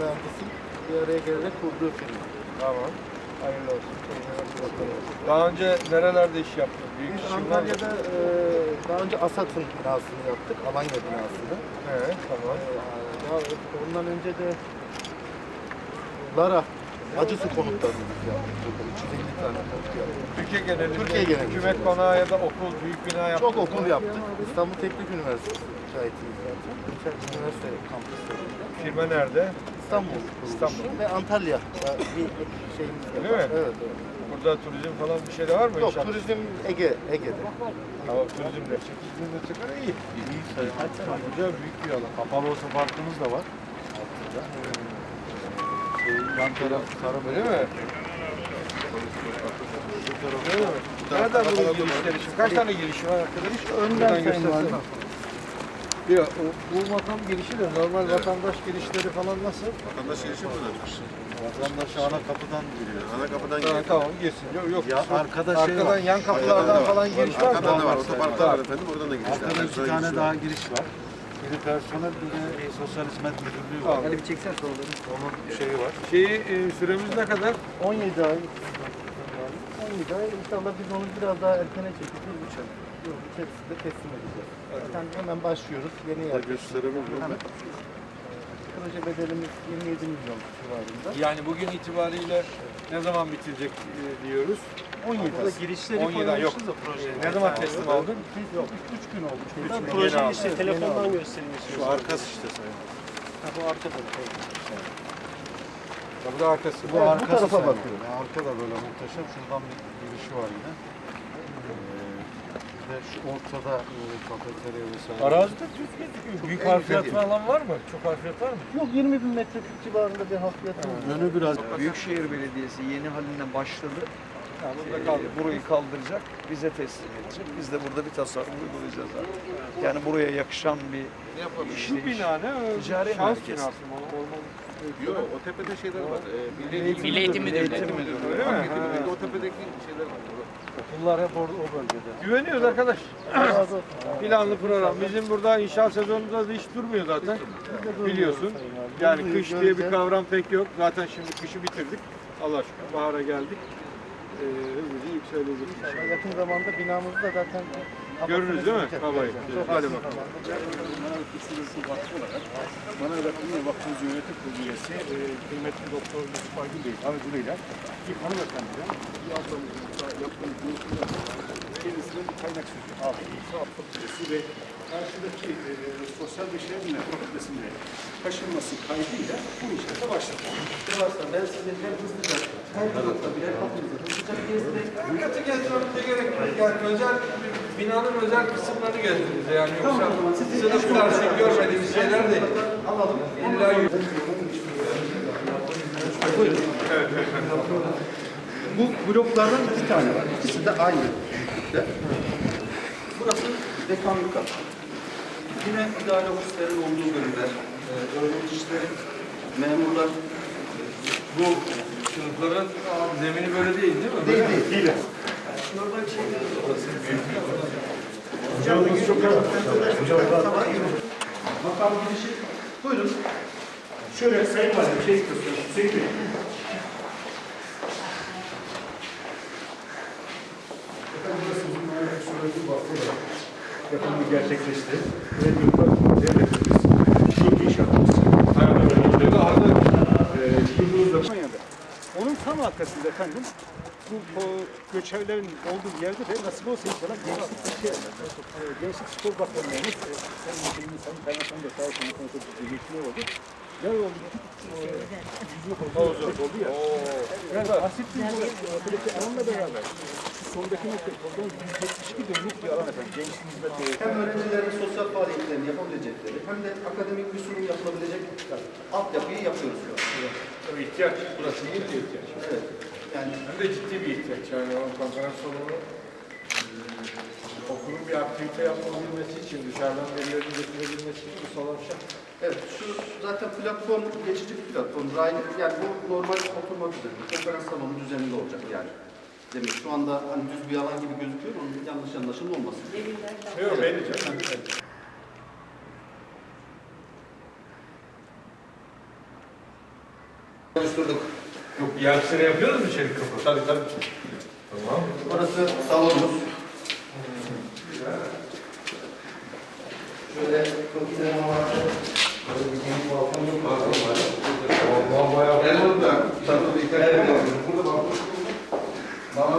mühendisin bir araya gelerek kurduğu firma. Tamam. Hayırlı olsun. Daha önce nerelerde iş yaptın? Büyük Biz mı? Antalya'da e, daha önce ASAT'ın binasını yaptık, Alanya binasını. Evet, tamam. E, daha ondan önce de Lara Acısı konutlarını biz yaptık. Burada 350 tane konut yaptık. Türkiye genelinde Türkiye genelinde. hükümet konağı ya da okul, büyük bina yaptın. Çok okul yaptık. İstanbul Teknik Üniversitesi müteahhitiyiz zaten. Üniversite kampüslerinde. Firma nerede? İstanbul İstanbul. ve Antalya bir şeyimiz de Öyle var. mi? Evet, evet. Burada turizm falan bir şey de var mı? Yok turizm Ege, Ege'de. Tamam, turizmle. Turizmle çıkar iyi. İyi sayılır. Güzel büyük bir alan. Kapalı olsa parkımız da var. Altında. Şey, yan taraf tarım Öyle mi? Öyle mi? Nereden bunun girişleri? Kaç tane girişi var arkadaş? Önden sayın göstersene. Yok, o- bu makam girişi de normal vatandaş girişleri falan nasıl? Vatandaş girişi buradır. Vatandaş ana kapıdan giriyor. Ana kapıdan Ha, giriyor. tamam girsin. Yok, yok. Ya Şu- arkada şey arkadan var. yan kapılardan falan giriş var mı? Arkadan da var. Otoparkta var efendim. Oradan da girişler. Arkada var. iki tane daha giriş var. Biri personel, biri e, sosyal hizmet müdürlüğü var. Hadi bir çeksen soruları. Onun şeyi var. Şeyi, e, süremiz ne kadar? 17 ay. 17 ay inşallah biz onu biraz daha erkene çekip bir üç ay yıl içerisinde teslim edeceğiz. Zaten hemen başlıyoruz. Yeni yer. Gösterebilir miyim? Hemen. Proje bedelimiz 27 milyon civarında. Yani bugün itibariyle ne zaman bitirecek e, diyoruz? 17 ay. girişleri 17 ay yok. Ne zaman teslim aldın? Yok 3 gün oldu. Şeyden gün. proje Yeni işte aldım. telefondan Şu arkası işte sayın. Ha, bu arkada. Ha, Bu da arkası. Bu bu arkası tarafa sayın. bakıyor. Yani Arka da böyle muhteşem. Şuradan bir girişi var yine. Ve şu ortada e, kafeterya vesaire. Arazide düz gözüküyor. Büyük harfiyat falan var mı? Çok harfiyat var mı? Yok 20 bin metreküp civarında bir hafriyatı var. Önü biraz Büyükşehir Belediyesi yeni halinden başladı. Ha, burada Ee, kaldı. burayı kaldıracak, bize teslim edecek. Biz de burada bir tasarruf uygulayacağız artık. Yani buraya yakışan bir Şu işleyiş. bina ne? Ticari Şans merkez. binası. Yok o tepede şeyler var. Ee, Milli Milli Eğitim Müdürlüğü. Öyle mi? Marketi Ha. bildiğin O tepedeki şeyler var. okullar hep orada o bölgede. Güveniyoruz arkadaş. Planlı program. Bizim burada inşaat sezonunda da hiç durmuyor zaten. Biliyorsun. Yani kış diye bir kavram pek yok. Zaten şimdi kışı bitirdik. Allah şükür bahara geldik. Ee, hızlıca yükselecek. Yakın zamanda binamızı da zaten Görürüz değil mi? Çok Babayı. çok Hadi basit bakalım. zamanda. Bana Vakfı'nın Vakfımız Yönetim Kurulu üyesi e, kıymetli Doktor Yusuf Aygün Bey aracılığıyla bir hanımefendiden bir ablamızın yaptığımız görüşmeler kendisine bir kaynak sözü aldı. Fakültesi ve karşıdaki e, sosyal ve şehirle fakültesinde taşınması kaydıyla bu işlere başladı. Arkadaşlar ben size hem hızlıca her tarafta birer kapınızı hızlıca gezdireyim. Hakikati gezmemize gerek yok. Yani özel binanın özel kısımlarını gezdiniz yani yoksa sınıflar, şey görmediğimiz şeyler değil. Alalım. İlla yürü. Bu bloklardan iki tane var. İkisi de aynı. Burası dekanlık kat. Yine idare ofislerin olduğu bölümler, e, öğreticilerin, memurlar, Bu sınıfların zemini böyle değil değil mi? değil değil. Değil. Hocamız çok Makam girişi. Buyurun. Şöyle sayın valim şey istiyorsunuz. Hüseyin Bey. Efendim burası bizim Mehmet Söylediği Vakfı olarak yapımı gerçekleşti. Ve Gülbak Devletimiz ilk inşaatımız. Yıldız'da Konya'da. Onun tam arkasında efendim bu o, göçerlerin olduğu yerde de nasip olsa inşallah gençlik, şey, e, gençlik spor bakanlığımız e, Sayın Müdürümüz, Sayın Kaymakam da sağ olsun konuda bir oldu. Ne oldu? Yüzme konusu oldu ya. Yani Hasip'in bu ötedeki alanla beraber sondaki nokta oradan 172 dönümlük bir alan efendim. Gençlik hizmet veriyor. Hem öğrencilerin sosyal faaliyetlerini yapabilecekleri hem de akademik bir sunum yapılabilecek altyapıyı yapıyoruz şu an. ihtiyaç. Burası büyük bir ihtiyaç. Evet. Yani Hem de ciddi bir ihtiyaç. Yani o konferans salonu okulun bir aktivite yapılabilmesi için, dışarıdan birilerini getirebilmesi için bu salon şart. Evet, şu zaten platform geçici bir platform. Raylı, yani bu normal oturmak üzere, konferans salonu düzeninde olacak yani. Demek şu anda hani düz bir alan gibi gözüküyor, onun yanlış anlaşılma olmasın. Yok belli canım. Konuşturduk. Yok sene yapıyoruz mu çelik kapı? Tabii tabii. Tamam. Burası salonumuz. Şöyle kokilerim var. Böyle bir geniş balkonumuz var. Allah bayağı. En orada. Tabii dikkat Evet. Burada bak. Bana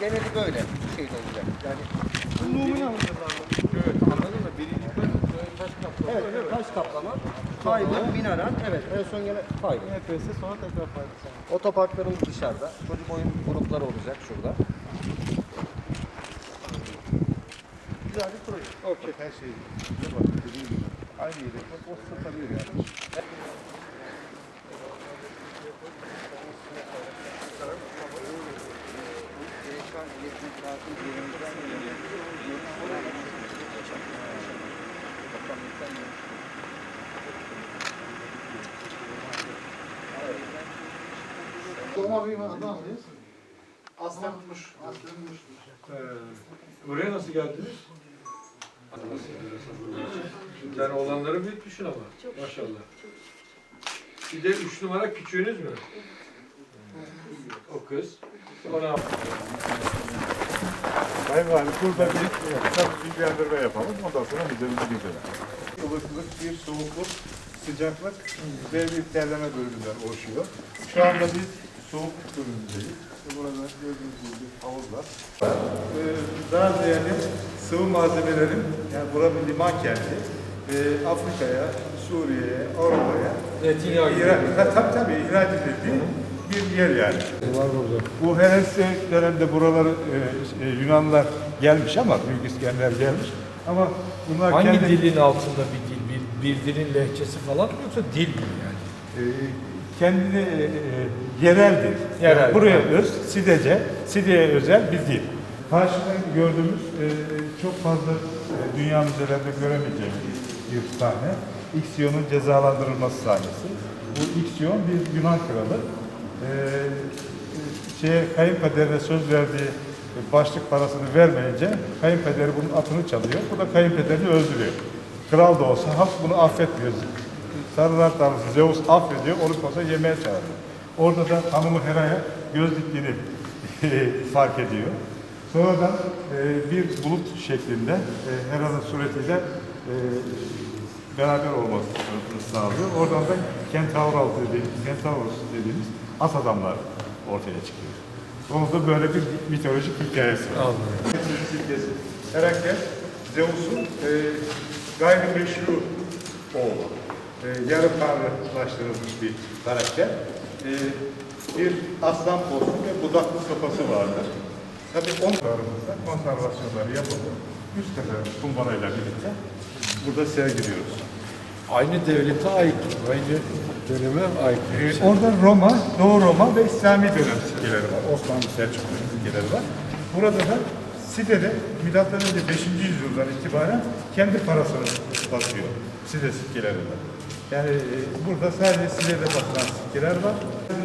Geneli böyle bir şey olacak. Yani Evet anladın mı? Birinci kat taş kaplı. evet, taş kaplama, fiber, binaran, evet en son gene fiber. Nefesi sonra tekrar faydası. Otoparklarımız dışarıda. Çocuk oyun grupları olacak şurada. Güzel bir proje. Okey. Her şey. Bak dediğim gibi. Aynı yere bak o satabilir yani. Doğma büyüme adam mıyız? Aslanmış. Aslanmış. Ee, buraya nasıl geldiniz? Sen oğlanları büyütmüşsün ama. Maşallah. Bir de üç numara küçüğünüz mü? O kız. Ona Sayın Valim burada bir bir bilgilendirme yapalım. Ondan sonra müzemize gidelim. Ilıklık, bir soğukluk, sıcaklık ve bir terleme bölümünden oluşuyor. Şu anda biz soğukluk bölümündeyiz. Burada gördüğünüz gibi havuz var. Ee, daha ziyade sıvı malzemelerin, yani burada bir liman kenti, ee, Afrika'ya, Suriye'ye, Avrupa'ya zeytinyağı gibi. Ha, tabii tabii ihraç edildiği bir yer yani. Bu Helensik dönemde buraları e, e, Yunanlılar gelmiş ama Büyük İskender gelmiş. Ama bunlar Hangi kendi dilin altında bir dil? Bir, bir dilin lehçesi falan mı yoksa dil mi yani? e, kendini e, e, yerel dil. Yerel. Buraya öz, Sidece, Side'ye özel bir dil. Karşıda gördüğümüz e, çok fazla e, dünya müzelerinde göremeyeceğimiz bir sahne. İksiyon'un cezalandırılması sahnesi. Bu İksiyon bir Yunan kralı. E, şeye kayınpederine söz verdiği başlık parasını vermeyince kayınpederi bunun atını çalıyor. Bu da kayınpederini öldürüyor. Kral da olsa halk bunu affetmiyor. Sarılar tanrısı Zeus affediyor, onu kosa yemeğe çağırıyor. Orada da hanımı Hera'ya göz diktiğini fark ediyor. Sonradan e, bir bulut şeklinde e, Hera'nın suretiyle e, beraber olmasını sağlıyor. Oradan da Kentavral dediğimiz, Kentaurus dediğimiz as adamlar ortaya çıkıyor. Onun da böyle bir mitolojik hikayesi var. Herakles, Zeus'un e, gayrimeşru oğlu. E, yarı tanrılaştırılmış bir karakter. E, bir aslan postu ve budaklı sopası vardır. Tabii onlarımızda konservasyonları yapıldı. Üst tepe kumbarayla birlikte burada sergiliyoruz. Aynı devlete ait, aynı döneme ait. Ee, orada Roma, Doğu Roma ve İslami dönem sikkeleri var. Osmanlı Selçuklu sikkeleri var. Burada da Side'de milattan önce 5. yüzyıldan itibaren kendi parasını basıyor. Side sikkelerinde. Yani e, burada sadece Side'de basılan sikkeler var.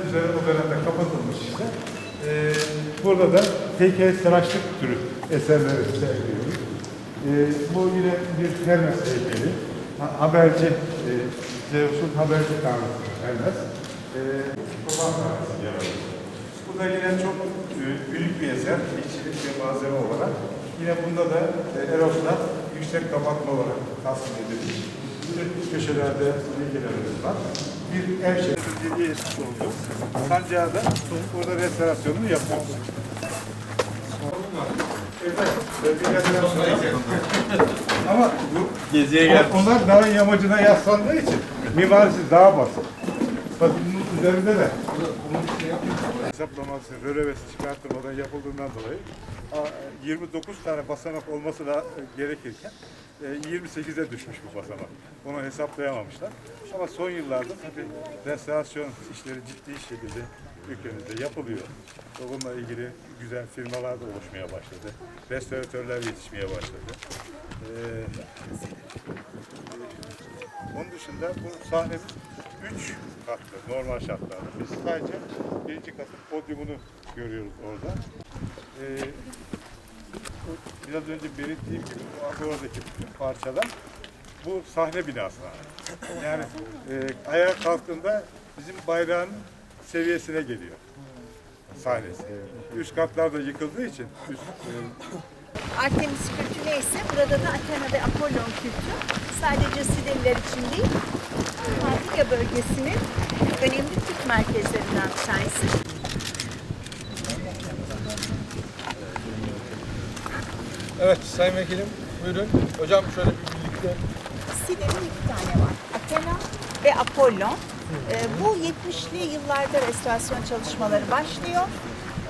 Üzeri o dönemde kapatılmış işte. E, burada da heykel tıraşlık türü eserleri sergiliyoruz. E, bu yine bir Hermes heykeli. Ha- Haberci, e, Zeus'un haberci tanrısı Hermes. E, Kurban tanrısı yer alıyor. Bu da yine çok e, büyük bir eser, işçilik bir malzeme olarak. Yine bunda da e, Eros'la yüksek kapatma olarak tasmin edilmiş. Bütün köşelerde bilgilerimiz var. Bir ev bilgi etmiş oldu. Sancağı da burada restorasyonunu yapıyoruz. Ama bu Geziye o- Onlar dağın yamacına yaslandığı için mimarisi daha basit. Bak bunun üzerinde de hesaplaması, rölevesi çıkartılmadan yapıldığından dolayı a, 29 tane basamak olması da gerekirken 28'e düşmüş bu basamak. Onu hesaplayamamışlar. Ama son yıllarda tabii restorasyon işleri ciddi şekilde ülkemizde yapılıyor. Bununla ilgili güzel firmalar da oluşmaya başladı. Restoratörler yetişmeye başladı. Ee, onun dışında bu sahnemiz 3 katlı normal şartlarda. Biz sadece birinci katın podyumunu görüyoruz orada. Ee, biraz önce belirttiğim gibi bu oradaki bütün parçalar bu sahne binasına. Yani e, ayağa kalktığında bizim bayrağın seviyesine geliyor sahnesi. Üst katlar da yıkıldığı için üst, e, Artemis kültü neyse burada da Athena ve Apollon kültü sadece Sideliler için değil, Antika bölgesinin önemli Türk merkezlerinden bir tanesi. Evet Sayın Vekilim buyurun. Hocam şöyle bir birlikte. Side'nin iki tane var. Athena ve Apollon. Ee, bu 70'li yıllarda restorasyon çalışmaları başlıyor.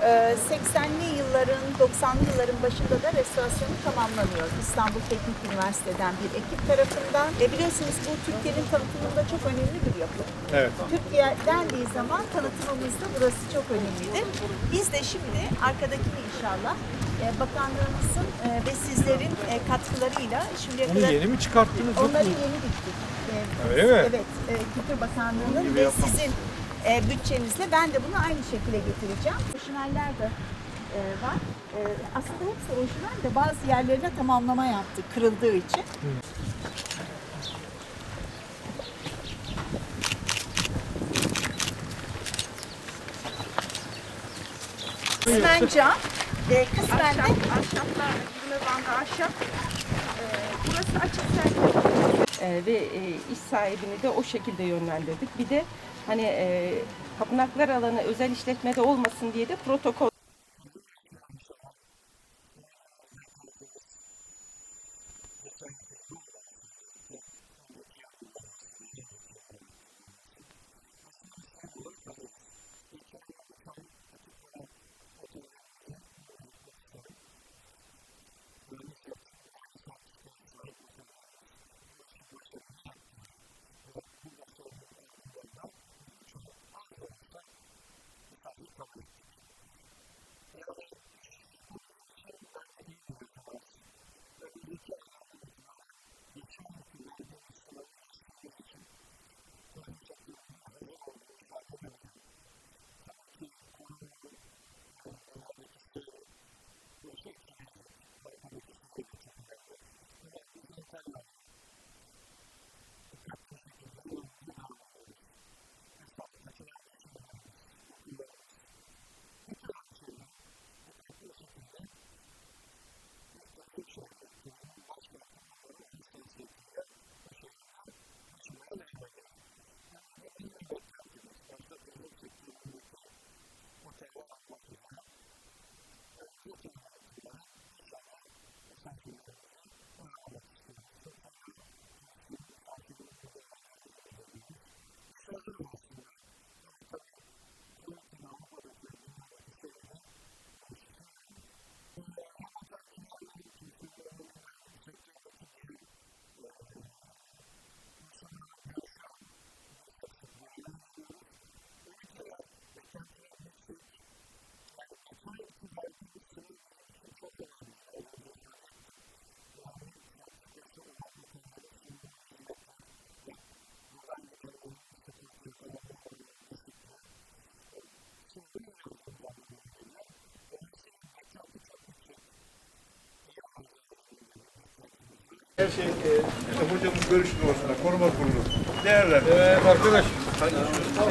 Ee, 80'li yılların, 90'lı yılların başında da restorasyonu tamamlanıyor. İstanbul Teknik Üniversitesi'den bir ekip tarafından. E biliyorsunuz bu Türkiye'nin tanıtımında çok önemli bir yapı. Evet. Türkiye dendiği zaman tanıtımımızda burası çok önemlidir. Biz de şimdi arkadakini inşallah bakanlığımızın e, ve sizlerin e, katkılarıyla şimdiye kadar yeni mi çıkarttınız? Onları yeni bittik. Ee, Öyle mi? Evet, e, Kültür Bakanlığı'nın ve sizin e, bütçenizle ben de bunu aynı şekilde getireceğim. Orijinaller de e, var. E, aslında hepsi orijinal de bazı yerlerine tamamlama yaptık kırıldığı için. Kısmen cam, e, kısmen de ahşaplar, yürüme bandı ahşap. Ee, burası açık sergi. Ee, ve e, iş sahibini de o şekilde yönlendirdik. Bir de hani e, tapınaklar alanı özel işletmede olmasın diye de protokol her şey e, işte hocamın görüş doğrusunda koruma kurulu değerlendir. Evet arkadaş.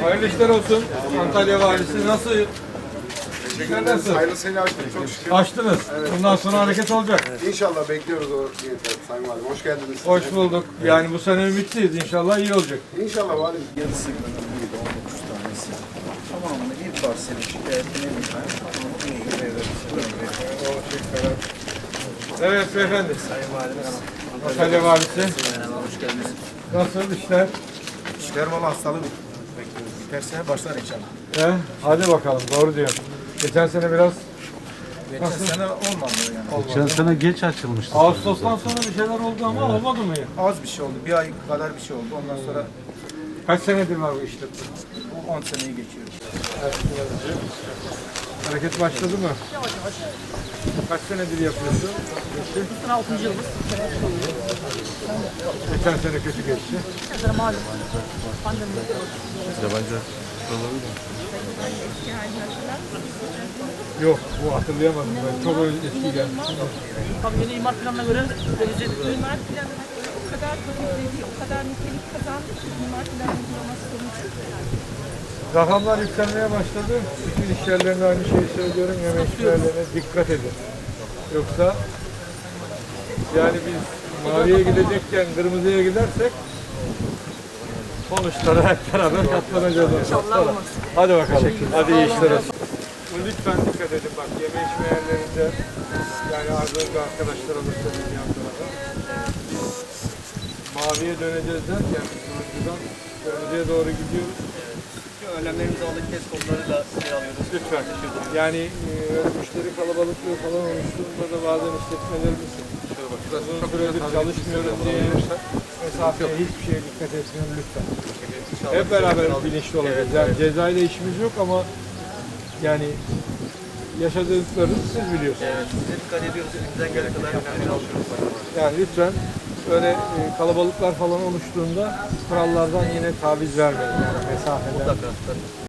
Hayırlı işler olsun. Antalya Valisi nasıl? İşler nasıl? Hayırlısıyla açtık çok şükür. Açtınız. Bundan sonra hareket olacak. İnşallah bekliyoruz o niyeti Sayın Valim. Hoş geldiniz. Hoş bulduk. Yani bu sene ümitliyiz. İnşallah iyi olacak. İnşallah Valim. yarısı gönüllüydü 19 tanesi. Tamamını bir parseli şikayetine binaen Evet beyefendi. Antalya Valisi. Hoş geldiniz. Nasıl işler? Şeker malı hastalığı bekliyoruz. Biterse başlar inşallah. He, hadi bakalım doğru diyor. Geçen sene biraz Geçen sene olmadı yani. Geçen sene geç açılmıştı. Ağustos'tan sonra bir şeyler oldu ama olmadı mı ya? Az bir şey oldu. Bir ay kadar bir şey oldu. Ondan sonra Kaç senedir var bu işte? Bu 10 seneyi geçiyoruz. Hareket başladı mı? Kaç senedir yapıyorsun? Geçti. 6. yılımız. Geçen sene kötü geçti. Eski halini hatırlar mısınız? Yok bu hatırlayamadım ben. Çok eski gelmiştim. İmar planına göre İmar planı o kadar kabulleri, o kadar nitelik kazandı ki imar planı uygulaması sonucu. Rakamlar yükselmeye başladı. Bütün iş yerlerine aynı şeyi söylüyorum. Yemek işlerlerine dikkat edin. Yoksa yani biz maviye gidecekken kırmızıya gidersek sonuçlara hep beraber katlanacağız. İnşallah Hadi bakalım. Hadi iyi işler olsun. Lütfen dikkat edin bak yeme içme yerlerinde yani az önce arkadaşlara da söyledim yan tarafa. Maviye döneceğiz derken turuncudan kırmızıya doğru gidiyoruz. Önlemlerimizi aldık, test kodlarıyla şey alıyoruz. Lütfen. Yani e, müşteri kalabalıklığı falan oluştuğunda da bazen işletmelerimiz uzun süredir çalışmıyoruz diye mesafeye hiçbir şeye dikkat etmiyorum lütfen. Hep beraber bilinçli olacağız. Yani cezayla işimiz yok ama yani yaşadıklarınızı siz biliyorsunuz. Evet, size dikkat ediyoruz. Elimizden gelene kadar yapmaya çalışıyoruz. Yani lütfen böyle e, kalabalıklar falan oluştuğunda kurallardan yine taviz vermeyin. Yani mesafeden. Mutlaka.